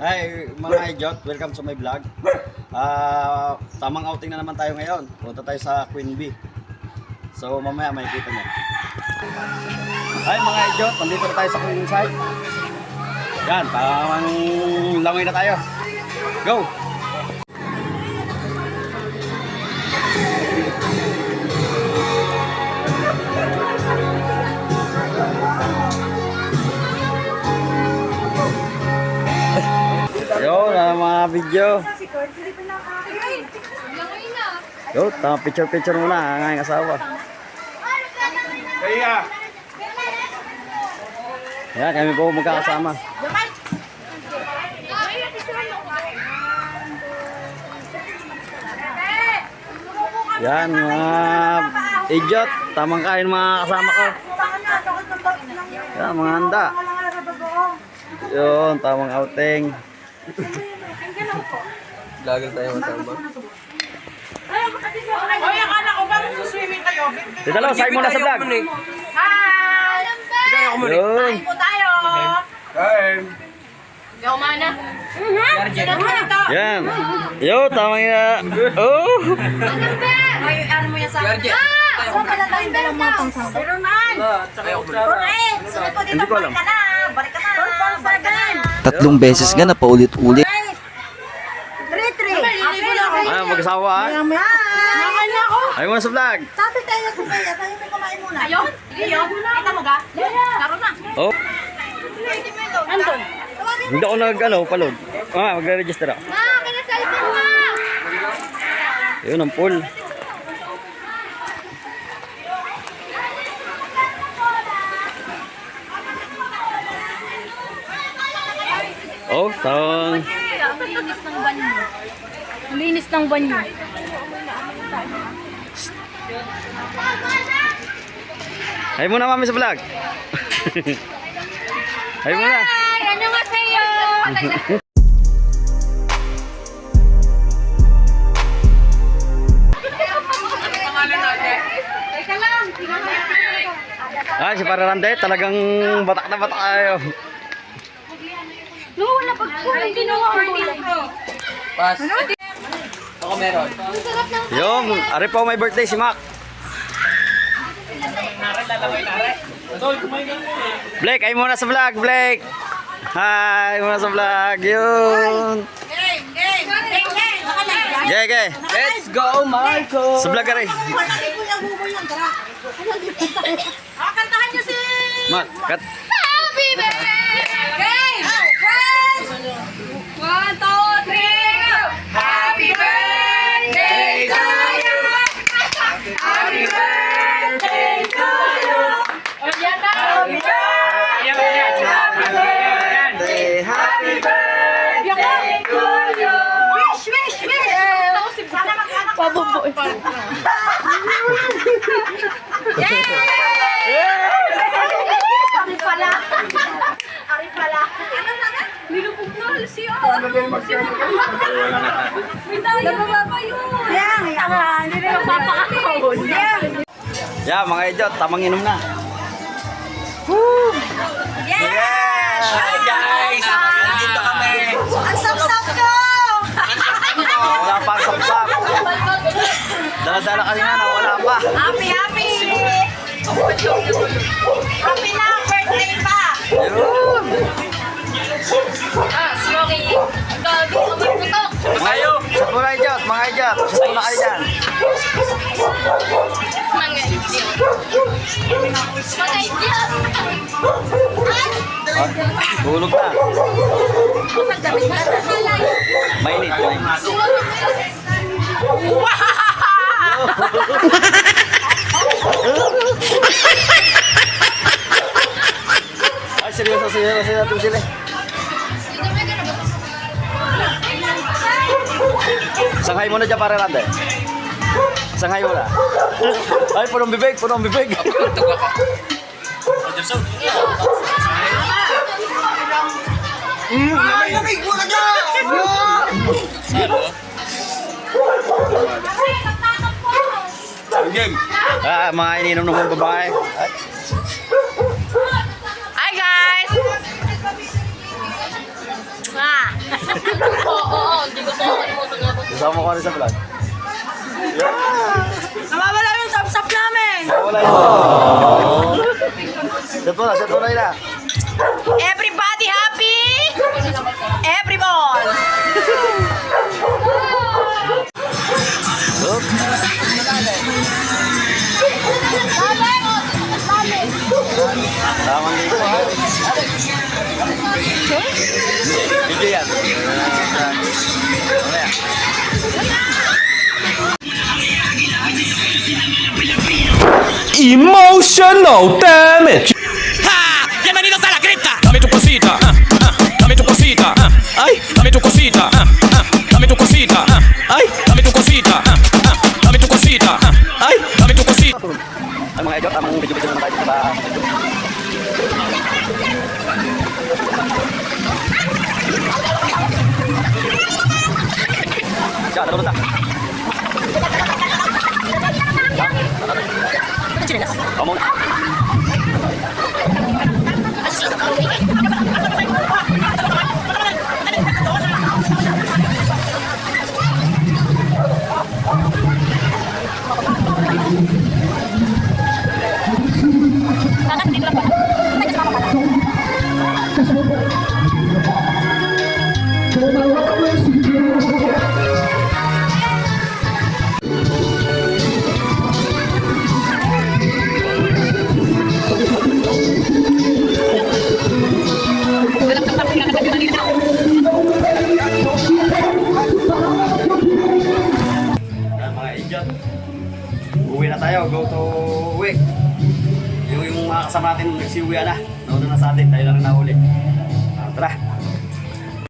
Hi mga idiot, welcome to my vlog. Ah, tamang outing na naman tayo ngayon. Punta tayo sa Queen Bee. So mamaya makikita niyo. Hi mga idiot, nandito na tayo sa Queen side. Yan, tamang langoy na tayo. Go! Mga video. Yo, tama picture-picture muna ang aking asawa. Kaya, Yan, kami po magkakasama. Yan, mga idiot. Tamang kain mga kasama ko. Yan, mga handa. Yun, tamang outing. gagal tayo matamba. Hoy, akala ko ba swimming kayo? Tita Lo, say mo na sa vlog. Hi! Kaya ko muna. Yun. Po tayo! Kain. Yo, mana? Ito? Yan. Yo, tamang ina. Oh. Ay, ano mo yan sa akin? Garje. Saan pala tayong dalawang mga pangsang? Kaya ko muna. Ronan! Sunod dito, ko alam. balik ka na! Balik ka na! Balik ka na! Tatlong beses nga na paulit-ulit. Na. Ay, mag-asawa ah. Nakain na ako! Ay mo na sa vlog. Sabi tayo sa kaya, tayo may kumain muna. Ayun? Sige yun. Kita mo ga? Laro na. Oh, Andun. hindi ako nag ano, palod. Ah, magre-register ako. Ma, kinasalpin mo! Yun ang pool. Oh, tawang. Ang linis ng banyo. Linis ng banyo. Hay muna mami sa vlog. Hay muna. Ay, ano nga sa'yo? Ah, si Pararande, talagang batak na batak tayo. No, wala pag hindi na ako Pas. Ako meron. Yung, ari po may birthday si Mac. Blake, ay muna sa vlog, Blake. Hi, muna sa vlog. Yun. Game, game, game, game. Ge, ge. Let's go, Marco! Sa vlog ka rin. Ah, kantahan niyo si... Mac, kat. Happy birthday! Game! One, two, three, go! Happy birthday to you! Happy birthday to you! Yan na! Happy birthday! Happy birthday to you! Wish, wish, wish. Sana mag-anak ko. Pabuboy. Ari pala. Ari pala. Ano na na? Nilubog na siya. May tayo. Nababa yun. Yan, yan. Hindi na magpapakakahon. Yan. Yeah, mga idiot, tamang inom na. Yes! Hi guys! Nandito kami! Ang sap-sap ko! Wala pa sapsap. Dala-dala kanina na wala pa. Happy, happy! Happy na birthday pa! Yun. Ah, Smokey. Gabi ko magputok. Mga sa mga idiot, mga idiot. Sa tuna kayo dyan. Mga idiot. Mga. Ah, Tulog na. Ka. Mainit. mainit. Ay, seryoso, seryoso, seryoso sila. Sanghay mo na dyan para rande. Sanghay mo na. Ay, punong bibig, punong bibig. Game! Ah, mga ininom ng mga babae. Ay, Hi guys! Ah, Oo, hindi ko sa po. Kasama ko rin sa vlog. Yeah. Nawawala yung sap-sap namin. Wala yun. Set mo na, set mo na yun ah. Everybody Video yan. Mamaya. Emotional damage. ¡Ja! Bienvenidos a la cripta. Dame tu cosita. ah, ah, dame tu cosita. ah, ay, dame tu cosita. ah, ah, dame tu cosita. ah, ay, dame tu cosita. ah, ah, dame tu cosita. ah, ay, dame tu cosita. Ay mga idol, tamang video-video naman tayo dito sa সাধারণতা Amal kasama natin nagsiuwi na. Nauna na sa atin. Tayo na uli. Ah, tara.